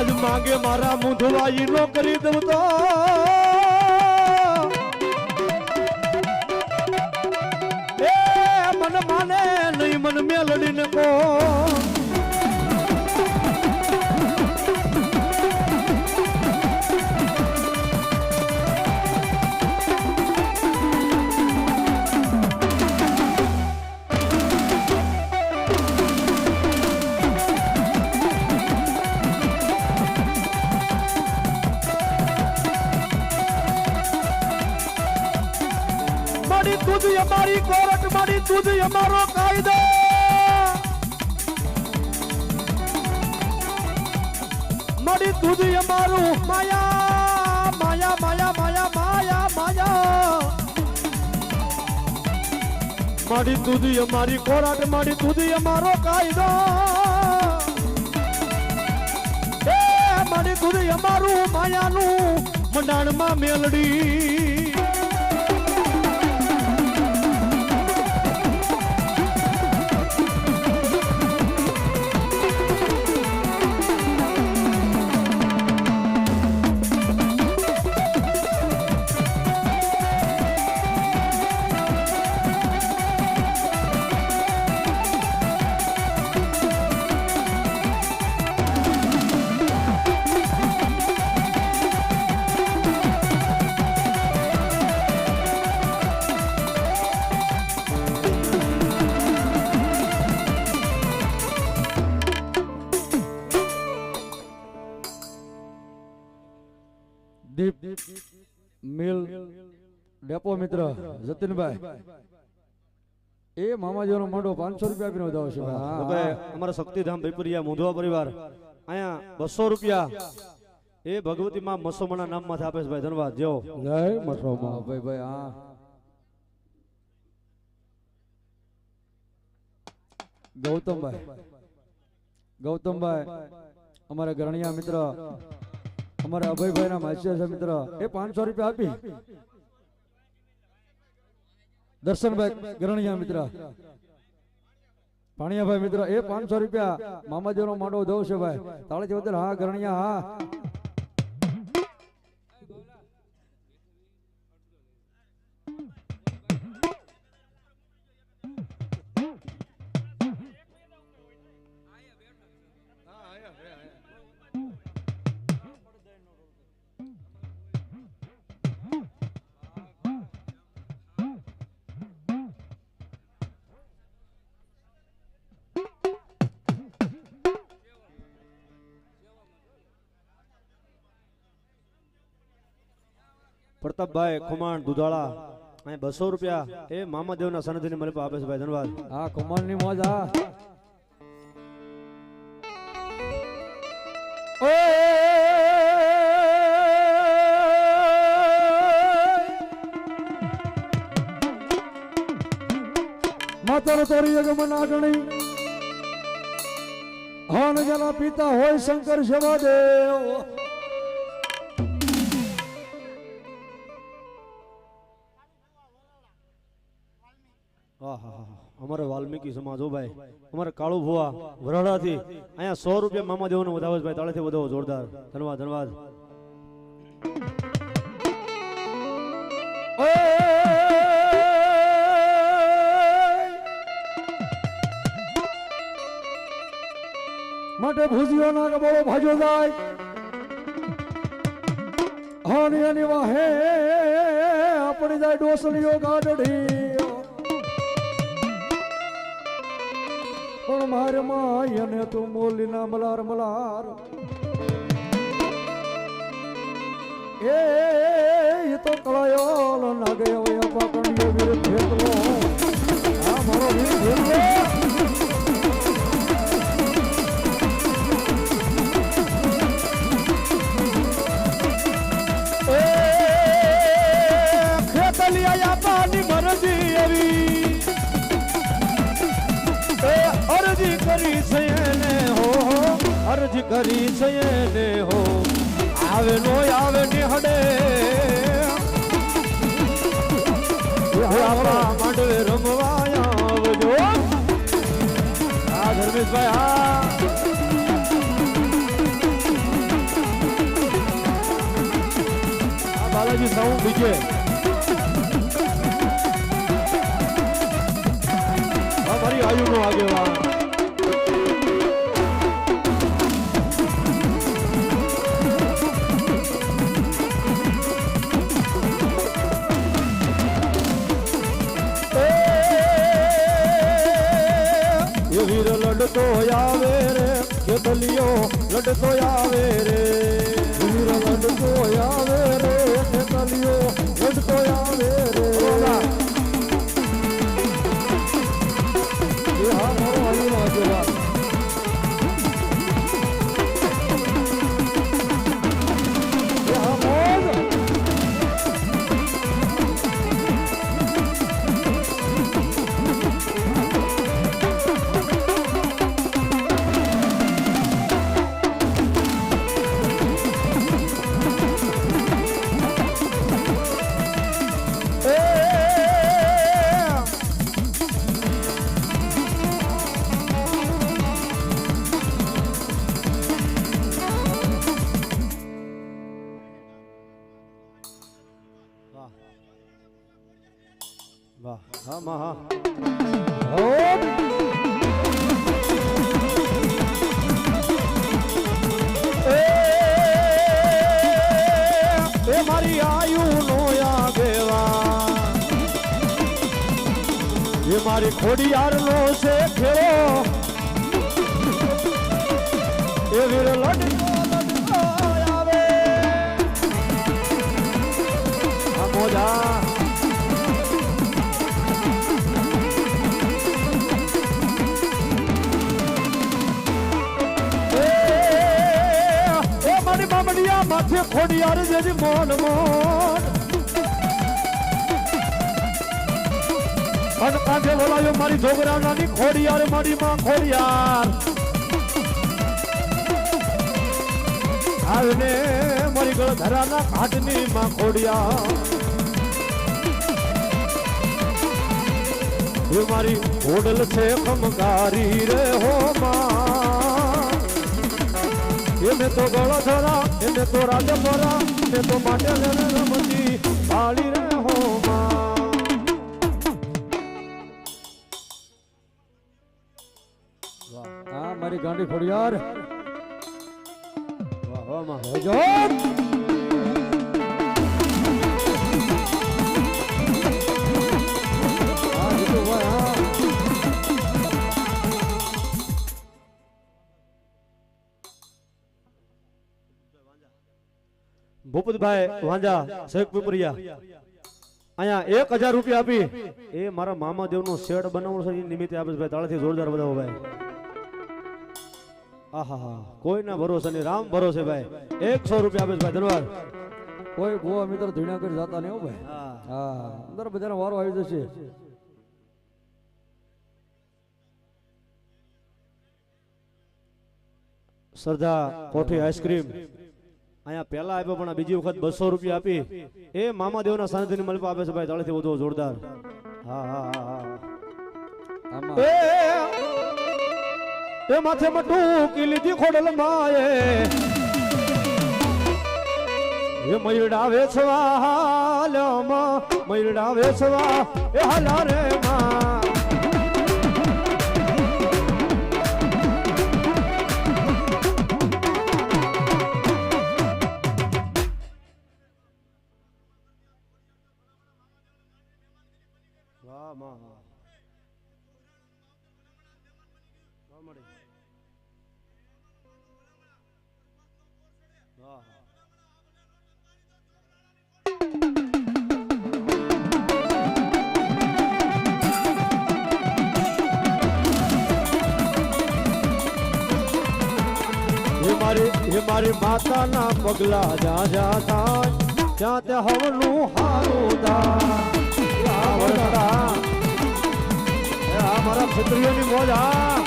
આજ માગે મારા મુંધવાઈ નો કરી દઉં તો. એ મન માને નહીં મન મેલડીને કો તુજ અમારો કાયદો મળી સુધી અમારું માયા માયા માયા માયા માયા માયા મારી દૂધી અમારી ખોરાક મારી દૂધી અમારો કાયદો મારી દૂધી અમારું માયાનું મંડાણમાં મેલડી દીપ મિલ ડેપો મિત્ર જતીનભાઈ. એ મામાજીનો મોઢો પાંચસો રૂપિયા આપીને વધાવશે હવે અમારા શક્તિધામ ભીપુરિયા મોધવા પરિવાર અહીંયા બસો રૂપિયા. એ ભગવતી માં મસોમાના નામમાંથી આપે છે ભાઈ. ધન્યવાદ. જો. જય મસોમા. ભાઈ ભાઈ હા. ગૌતમભાઈ. ગૌતમભાઈ અમારા ગરણિયા મિત્ર. અમારા અભયભાઈ ના છે મિત્ર, એ પાંચસો રૂપિયા આપી. દર્શનભાઈ ગરણિયા મિત્ર. પાણિયાભાઈ મિત્ર, એ પાંચસો રૂપિયા મામાજીનો માંડો દઉં છે ભાઈ. તાળે બદલ હા, ગરણિયા હા. પ્રતાપભાઈ ખુમાણ દુધાળા અહીં બસો રૂપિયા એ મામાદેવના સનદીની મને આપે છે ભાઈ ધન્યવાદ. હા કુમારની મોજ હા. માતાનો તોરી જગમન આગણી હન જેના પિતા હોય શંકર શિવાદેવ. આહાહા. અમારે વાલ્મીકી સમાજ ભાઈ. અમારે કાળુ ભુવા વરાડાથી અહીંયા સો રૂપિયા મામાદેવને વધાવે છે ભાઈ. તાળેથી વધાવો, જોરદાર. ધન્યવાદ ધન્યવાદ. માટે ભૂજીઓ ના ગબડો ભાજો જાય. હાની એની વાહે, આપણી જાય ડોસલીઓ ગાડડી. પણ મારે માય અને તું મોલી ના મલાર મલાર. એ તો કળાયો નાગે એ પાકણીયો વીર ભેગલો આ મારો વીર ભેગલો અરજ કરી છે એને હો. આવે નો આવે નિહડે આપણા માંડવે રમવાયા આવજો. હા, ધર્મેશભાઈ, હા. બાલાજી નવું બીજે મારી આયુ નો આગેવાન. દલિયો આવે રે. હા માં હા હોપ એ મારી આયુનો આગેવાન એ મારી ખોડિયારનો છે ખેડો એ વીર લડતો માથે ખોડિયાર જેજી મોન મોન. અન કાંઠે બોલાયો, મારી જોગરાણાની ખોડિયાર મારી માં ખોડિયાર આવને મારી ગળધરાના ઘાટની માં ખોડિયાર મારી હોડલ છે ખમકારી રે હો માં. એને તો ગળધરા એને તો રાજપરા એને તો માટે રમતી પાળી રે હો માં હા મારી ગાંડી ખોડિયાર વાહ વાહમાં હા ભૂપતભાઈ વાંજા શેખ પીપરિયા અહીંયા એક હજાર રૂપિયા આપી. એ મારા મામા દેવનો શેડ બનાવવાનો છે એ નિમિત્તે આપે છે ભાઈ તાળાથી જોરદાર વધાવો ભાઈ. આહા કોઈના ભરોસે નહીં રામ ભરોસે ભાઈ. એકસો રૂપિયા આપે છે ભાઈ ધન્યવાદ. કોઈ ભૂવા મિત્ર ધીણા કરી જતા નહીં હો ભાઈ. હા. હા અંદર બધાનો વારો આવી જશે. સરદા કોઠી આઈસ્ક્રીમ. અહીંયા પહેલા આપ્યો પણ બીજી વખત બસો રૂપિયા આપી. એ મામા દેવના સાનિધ્યની મલપા આપે છે ભાઈ તાળીથી વધુ જોરદાર. હા હા હા એ માથે મટુકી લીધી ખોડલ માએ એ મયુડા વેચવા હાલમાં મયુડા વેચવા. એ હાલા રે માં. મારી હે મારી માતાના પગલા જા જા થાય ત્યાં તે હવનું હારું દા આ વરસા એ આ મારા ક્ષત્રિયોની મોજ આ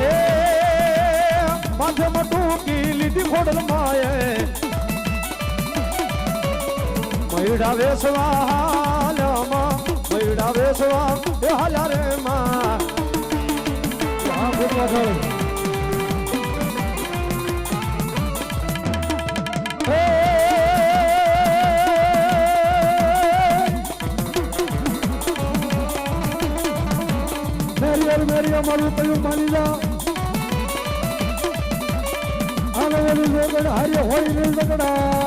એ માથે મટુકી લીધી ખોડલ માએ. મયુડા વેસવા હાલમાં, મયુડા વેસવા, એ હાલ્યા રે માં. વાસણ મેરિયર મેરિયર મારું કયું માની જા. આગળ હારી હોય નહીં બગડા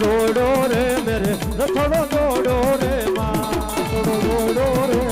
થોડો દોડો રે મેરે થોડો દોડો રે માં. થોડો દોડો રે